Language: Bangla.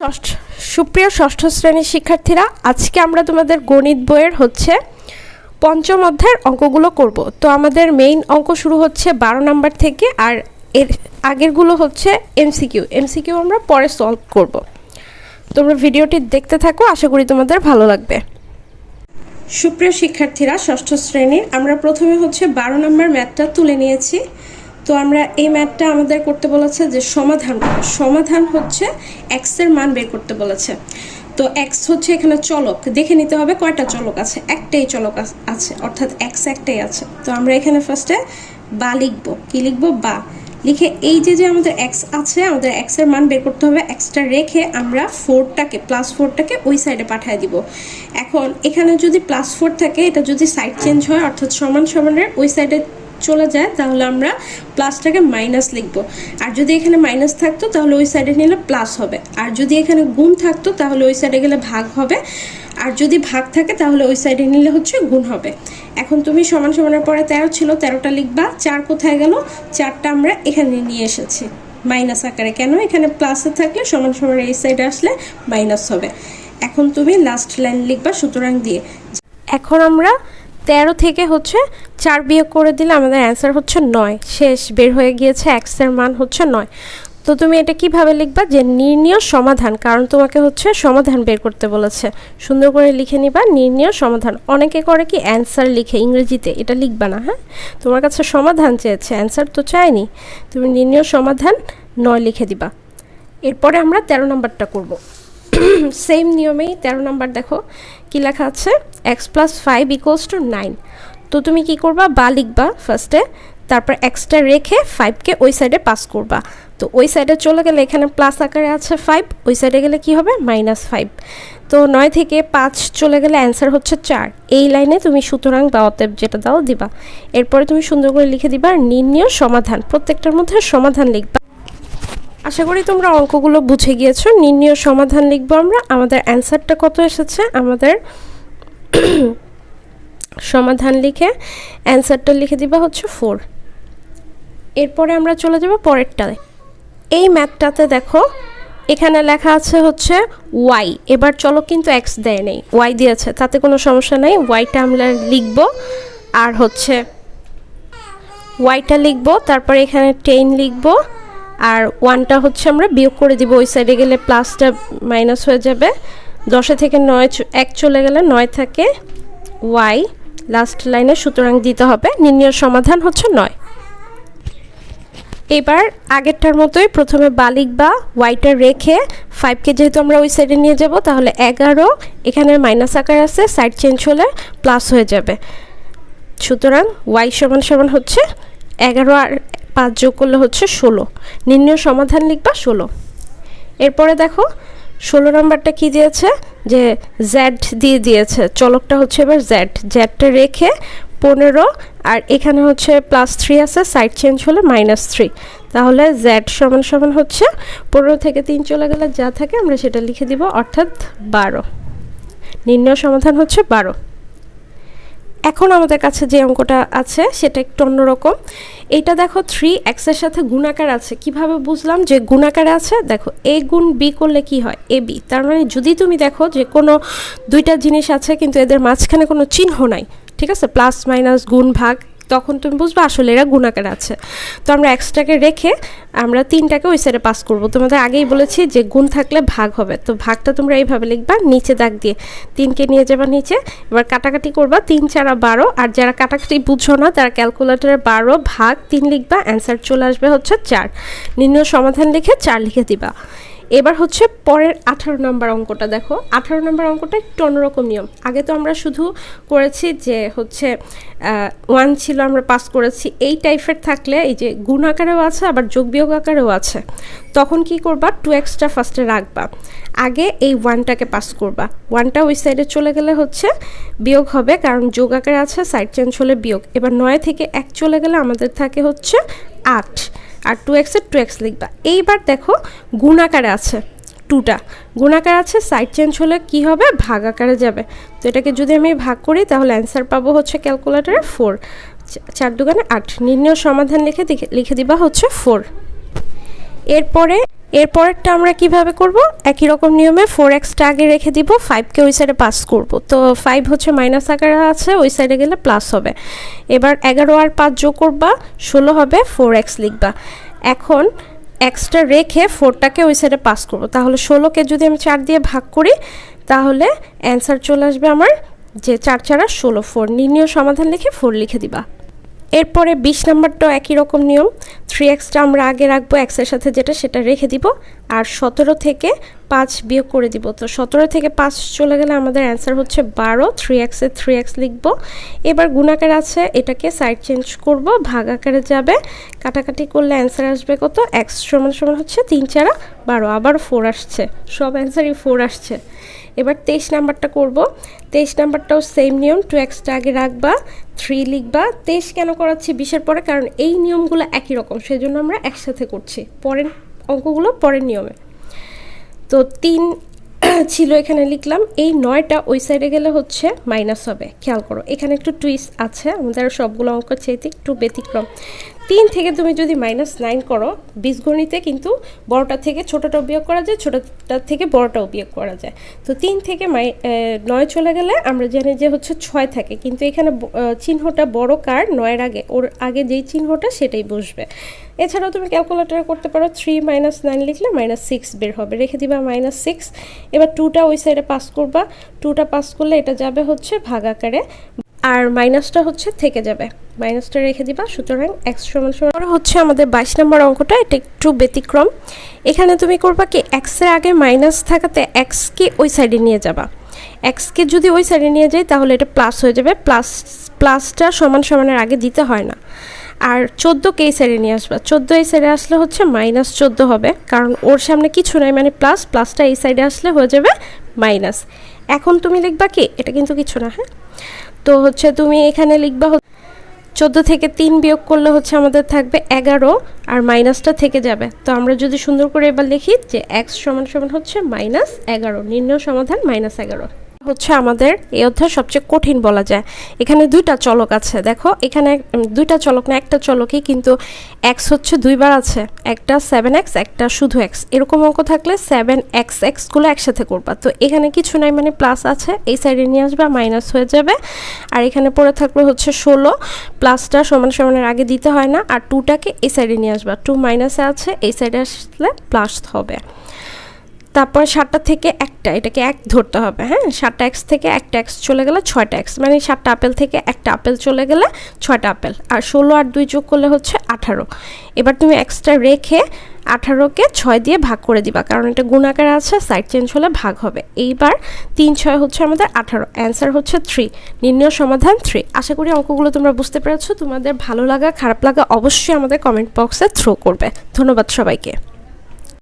ষষ্ঠ, সুপ্রিয় ষষ্ঠ শ্রেণির শিক্ষার্থীরা, আজকে আমরা তোমাদের গণিত বইয়ের হচ্ছে পঞ্চম অধ্যায়ের অঙ্কগুলো করব। তো আমাদের মেইন অঙ্ক শুরু হচ্ছে বারো নাম্বার থেকে আর এর আগেরগুলো হচ্ছে এমসিকিউ। এমসিকিউ আমরা পরে সলভ করব। তোমরা ভিডিওটি দেখতে থাকো, আশা করি তোমাদের ভালো লাগবে। সুপ্রিয় শিক্ষার্থীরা, ষষ্ঠ শ্রেণির আমরা প্রথমে হচ্ছে বারো নম্বর ম্যাথটা তুলে নিয়েছি। তো আমরা এই ম্যাথটা আমাদের করতে বলেছে যে সমাধান সমাধান হচ্ছে এক্সের মান বের করতে বলেছে। তো এক্স হচ্ছে এখানে চলক, দেখে নিতে হবে কয়টা চলক আছে, একটাই চলক আছে, অর্থাৎ এক্স একটাই আছে। তো আমরা এখানে ফার্স্টে বা লিখব, কি লিখব? বা। লিখে এই যে যে আমাদের এক্স আছে, আমাদের এক্সের মান বের করতে হবে এক্সটা রেখে আমরা ফোরটাকে প্লাস ফোরটাকে ওই সাইডে পাঠিয়ে দিব। এখন এখানে যদি প্লাস ফোর থাকে, এটা যদি সাইড চেঞ্জ হয়, অর্থাৎ সমান সমানের ওই সাইডে চলে যায়, তাহলে আমরা প্লাসটাকে মাইনাস লিখব। আর যদি এখানে মাইনাস থাকতো, তাহলে ওই সাইডে নিলে প্লাস হবে। আর যদি এখানে গুণ থাকতো, তাহলে ওই সাইডে গেলে ভাগ হবে। আর যদি ভাগ থাকে, তাহলে ওই সাইডে নিলে হচ্ছে গুণ হবে। এখন তুমি সমান সমানের পরে তেরো ছিল, তেরোটা লিখবা। চার কোথায় গেল? চারটা আমরা এখানে নিয়ে এসেছি। মাইনাস আকারে। কেন? এখানে প্লাসে থাকলে সমান সমান এই সাইডে আসলে মাইনাস হবে। এখন তুমি লাস্ট লাইন লিখবা সুতরাং দিয়ে। এখন আমরা তেরো থেকে হচ্ছে চার বিয়োগ করে দিলে আমাদের অ্যান্সার হচ্ছে নয়। শেষ, বের হয়ে গিয়েছে এক্সের মান হচ্ছে নয়। তো তুমি এটা কীভাবে লিখবা? যে নির্ণীয় সমাধান, কারণ তোমাকে হচ্ছে সমাধান বের করতে বলেছে। সুন্দর করে লিখে নিবা, নির্ণীয় সমাধান। অনেকে করে কি অ্যান্সার লিখে ইংরেজিতে, এটা লিখবা না হ্যাঁ? তোমার কাছে সমাধান চেয়েছে অ্যান্সার তো চাইনি তুমি নির্ণীয় সমাধান নয় লিখে দিবা। এরপরে আমরা তেরো নম্বরটা করব। সেম নিয়মেই তেরো নাম্বার দেখো, কি লেখা আছে? X plus five equals two nine তো তুমি কি করবা? বা লিখবা ফার্স্টে তারপর এক্সটা রেখে ফাইভকে ওই সাইডে পাস করবা। তো ওই সাইডে চলে গেলে এখানে প্লাস আকারে আছে ফাইভ ওই সাইডে গেলে কি হবে? মাইনাস ফাইভ তো নয় থেকে পাঁচ চলে গেলে অ্যান্সার হচ্ছে চার। এই লাইনে তুমি সুতরাং বা অতএব যেটা দাও দিবা। এরপরে তুমি সুন্দর করে লিখে দিবা নির্ণীয় সমাধান। প্রত্যেকটার মধ্যে সমাধান লিখবা। আশা করি তোমরা অঙ্কগুলো বুঝে গিয়েছো। নির্ণীয় সমাধান লিখব আমরা। আমাদের অ্যান্সারটা কত এসেছে? আমাদের সমাধান লিখে অ্যান্সারটা লিখে দিবা হচ্ছে ফোর এরপরে আমরা চলে যাব পরেরটায়। এই ম্যাথটাতে দেখো, এখানে লেখা আছে হচ্ছে ওয়াই এবার চলো কিন্তু এক্স দেয় নেই ওয়াই দিয়েছে, তাতে কোনো সমস্যা নেই। ওয়াইটা আমরা লিখব, আর হচ্ছে ওয়াইটা লিখব, তারপরে এখানে টেন লিখব। আর ওয়ানটা হচ্ছে আমরা বিয়োগ করে দিব, ওই সাইডে গেলে প্লাসটা মাইনাস হয়ে যাবে। দশে থেকে নয় এক চলে গেলে নয় থাকে ওয়াই লাস্ট লাইনে সুতরাং দিতে হবে নির্ণয় সমাধান হচ্ছে নয়। এবার আগেরটার মতোই প্রথমে বালিক বা ওয়াইটা রেখে ফাইভকে যেহেতু আমরা ওই সাইডে নিয়ে যাব, তাহলে এগারো, এখানে মাইনাস আকার আছে সাইড চেঞ্জ হলে প্লাস হয়ে যাবে। সুতরাং ওয়াই সমান সমান হচ্ছে এগারো আর পাঁচ যোগ করলে হচ্ছে ষোলো। নির্ণয় সমাধান লিখবা ষোলো। এরপরে দেখো, ষোলো নম্বরটা কি দিয়েছে? যে জ্যাড দিয়ে দিয়েছে। চলকটা হচ্ছে এবার জ্যাড জ্যাডটা রেখে পনেরো, আর এখানে হচ্ছে প্লাস থ্রি আছে সাইড চেঞ্জ হলে মাইনাস থ্রি তাহলে জ্যাড সমান সমান হচ্ছে পনেরো থেকে তিন চলে গেলে যা থাকে আমরা সেটা লিখে দিব, অর্থাৎ বারো। নির্ণয় সমাধান হচ্ছে বারো। এখন আমাদের কাছে যে অঙ্কটা আছে, সেটা একটু অন্যরকম। এইটা দেখো থ্রি এক্সের সাথে গুণাকার আছে। কীভাবে বুঝলাম যে গুণাকারে আছে? দেখো এ গুণ বি করলে কি হয়? এ বি তার মানে যদি তুমি দেখো যে কোনো দুইটা জিনিস আছে, কিন্তু এদের মাঝখানে কোনো চিহ্ন নাই, ঠিক আছে? প্লাস মাইনাস গুণ, ভাগ। তখন তুমি বুঝবে আসলে এরা গুণাকার আছে। তো আমরা এক্সট্রাকে রেখে আমরা তিনটাকে ওই সাইডে পাস করব। তোমাদের আগেই বলেছি যে গুণ থাকলে ভাগ হবে। তো ভাগটা তোমরা এইভাবে লিখবা, নিচে দাগ দিয়ে। তিনকে নিয়ে যাবা নিচে, এবার কাটাকাটি করবা, তিন, চারা বারো। আর যারা কাটাকাটি বুঝো না, তারা ক্যালকুলেটারে বারো ভাগ তিন লিখবা অ্যান্সার চলে আসবে হচ্ছে চার। নিম্ন সমাধান লিখে চার লিখে দিবা। এবার হচ্ছে পরের আঠারো নম্বর অঙ্কটা দেখো। আঠারো নম্বর অঙ্কটা একটু অন্যরকম নিয়ম। আগে তো আমরা শুধু করেছি যে হচ্ছে ওয়ান ছিল, আমরা পাস করেছি। এই টাইপের থাকলে এই যে গুণ আকারেও আছে, আবার যোগ বিয়োগ আকারেও আছে। তখন কি করবা? টু এক্সট্রা ফার্স্টে রাখবা। আগে এই ওয়ানটাকে পাস করবা। ওয়ানটা ওই সাইডে চলে গেলে হচ্ছে বিয়োগ হবে, কারণ যোগ আকারে আছে সাইড চেঞ্জ হলে বিয়োগ। এবার নয় থেকে এক চলে গেলে আমাদের থাকে হচ্ছে আট। আর টু এক্সের টু এক্স লিখবা। এইবার দেখো গুণাকারে আছে টুটা গুণাকার আছে সাইড চেঞ্জ হলে কি হবে? ভাগ আকারে যাবে। তো এটাকে যদি আমি ভাগ করি, তাহলে অ্যান্সার পাবো হচ্ছে ক্যালকুলেটারে ফোর চার দোকানে আট। নির্ণয় সমাধান লিখে লিখে দিবা হচ্ছে ফোর এরপরে এরপরেরটা আমরা কীভাবে করব? একই রকম নিয়মে ফোর এক্সটা আগে রেখে দিব ফাইভকে ওই সাইডে পাস করব। তো ফাইভ হচ্ছে মাইনাস আকারে আছে, ওই সাইডে গেলে প্লাস হবে। এবার এগারো আর পাঁচ যোগ করবা, ষোলো হবে ফোর এক্স লিখবা। এখন এক্সটা রেখে ফোরটাকে ওই সাইডে পাস করব। তাহলে ষোলোকে যদি আমি চার দিয়ে ভাগ করি, তাহলে অ্যান্সার চলে আসবে আমার যে চার চারা ষোলো ফোর নির্ণয় সমাধান লিখে ফোর লিখে দিবা। এরপরে বিশ নাম্বারটাও একই রকম নিয়ম। থ্রি এক্সটা আমরা আগে রাখব এক্সের সাথে যেটা, সেটা রেখে দিব। আর সতেরো থেকে পাঁচ বিয়োগ করে দিব। তো সতেরো থেকে পাঁচ চলে গেলে আমাদের অ্যান্সার হচ্ছে বারো। থ্রি এক্সে থ্রি এক্স লিখব। এবার গুণাকার আছে, এটাকে সাইড চেঞ্জ করব, ভাগ আকারে যাবে। কাটাকাটি করলে অ্যান্সার আসবে কত? এক্স সমান সমান হচ্ছে তিন চারা, বারো। আবার ফোর আসছে। সব অ্যান্সারই ফোর আসছে। এবার তেইশ নাম্বারটা করব। তেইশ নাম্বারটাও সেম নিয়ম টু এক্সটা আগে রাখবা থ্রি লিখবা। তেইশ কেন করাচ্ছি বিশের পরে? কারণ এই নিয়মগুলো একই রকম, সেজন্য আমরা একসাথে করছি। পরের অঙ্কগুলো পরের নিয়মে। তো তিন ছিল এখানে লিখলাম, এই নয়টা ওই সাইডে গেলে হচ্ছে মাইনাস হবে। খেয়াল করো, এখানে একটু টুইস্ট আছে, আমাদের সবগুলো অঙ্ক চাইতে একটু ব্যতিক্রম। তিন থেকে তুমি যদি মাইনাস নাইন করো, বীজগণিতে কিন্তু বড়টা থেকে ছোটোটাও বিয়োগ করা যায়, ছোটোটা থেকে বড়টাও বিয়োগ করা যায়। তো তিন থেকে নয় চলে গেলে আমরা জানি যে হচ্ছে ছয় থাকে। কিন্তু এখানে চিহ্নটা বড় কার? নয়ের আগে। ওর আগে যেই চিহ্নটা সেটাই বসবে। এছাড়াও তুমি ক্যালকুলেটার করতে পারো থ্রি মাইনাস নাইন লিখলে মাইনাস সিক্স বের হবে। রেখে দিবা মাইনাস সিক্স এবার টুটা ওই সাইডে পাস করবা। টুটা পাস করলে এটা যাবে হচ্ছে ভাগ আকারে আর মাইনাসটা হচ্ছে থেকে যাবে। মাইনাসটা রেখে দিবা, সুতরাং এক্স সমান সমান হচ্ছে আমাদের বাইশ নম্বর অঙ্কটা, এটা একটু ব্যতিক্রম। এখানে তুমি করবা কি এক্সের আগে মাইনাস থাকাতে এক্সকে ওই সাইডে নিয়ে যাবা। এক্সকে যদি ওই সাইডে নিয়ে যাই, তাহলে এটা প্লাস হয়ে যাবে প্লাস প্লাসটা সমান সমানের আগে দিতে হয় না। আর চোদ্দোকে এই সাইডে নিয়ে আসবা। চোদ্দ এই সাইডে আসলে হচ্ছে মাইনাস চোদ্দ হবে, কারণ ওর সামনে কিছু নাই মানে প্লাস প্লাসটা এই সাইডে আসলে হয়ে যাবে মাইনাস। এখন তুমি লিখবা কি, এটা কিন্তু কিছু না হ্যাঁ? তো হচ্ছে তুমি এখানে লিখবা চোদ্দ থেকে তিন বিয়োগ করলে হচ্ছে আমাদের থাকবে এগারো আর মাইনাসটা থেকে যাবে। তো আমরা যদি সুন্দর করে এবার লিখি যে এক্স সমান সমান হচ্ছে মাইনাস এগারো, নির্ণয় সমাধান মাইনাস এগারো। হচ্ছে আমাদের এই অধ্যায় সবচেয়ে কঠিন বলা যায়। এখানে দুইটা চলক আছে। দেখো, এখানে দুইটা চলক না, একটা চলকই কিন্তু এক্স হচ্ছে দুইবার আছে। একটা সেভেন এক্স একটা শুধু এক্স এরকম অঙ্ক থাকলে সেভেন এক্স এক্সগুলো একসাথে করবা। তো এখানে কিছু নাই মানে প্লাস আছে। এই সাইডে নিয়ে আসবা মাইনাস হয়ে যাবে। আর এখানে পড়ে থাকলে হচ্ছে ষোলো। প্লাসটা সমান সমানের আগে দিতে হয় না। আর টুটাকে এই সাইডে নিয়ে আসবা। টু মাইনাসে আছে, এই সাইডে আসলে প্লাস হবে। তারপর সাতটা থেকে একটা, এটাকে এক ধরতে হবে হ্যাঁ? সাতটা এক্স থেকে একটা এক্স চলে গেলে ছয়টা এক্স মানে সাতটা আপেল থেকে একটা আপেল চলে গেলে ছয়টা আপেল, আর ষোলো আর দুই যোগ করলে হচ্ছে আঠারো। এবার তুমি এক্সট্রা রেখে আঠারোকে ছয় দিয়ে ভাগ করে দিবা, কারণ এটা গুণাকার আছে সাইড চেঞ্জ হলে ভাগ হবে। এইবার তিন ছয় হচ্ছে আমাদের আঠারো অ্যান্সার হচ্ছে থ্রি নির্ণয় সমাধান থ্রি আশা করি অঙ্কগুলো তোমরা বুঝতে পেরেছ, তোমাদের ভালো লাগা, খারাপ লাগা অবশ্যই আমাদের কমেন্ট বক্সে থ্রো করবে। ধন্যবাদ সবাইকে।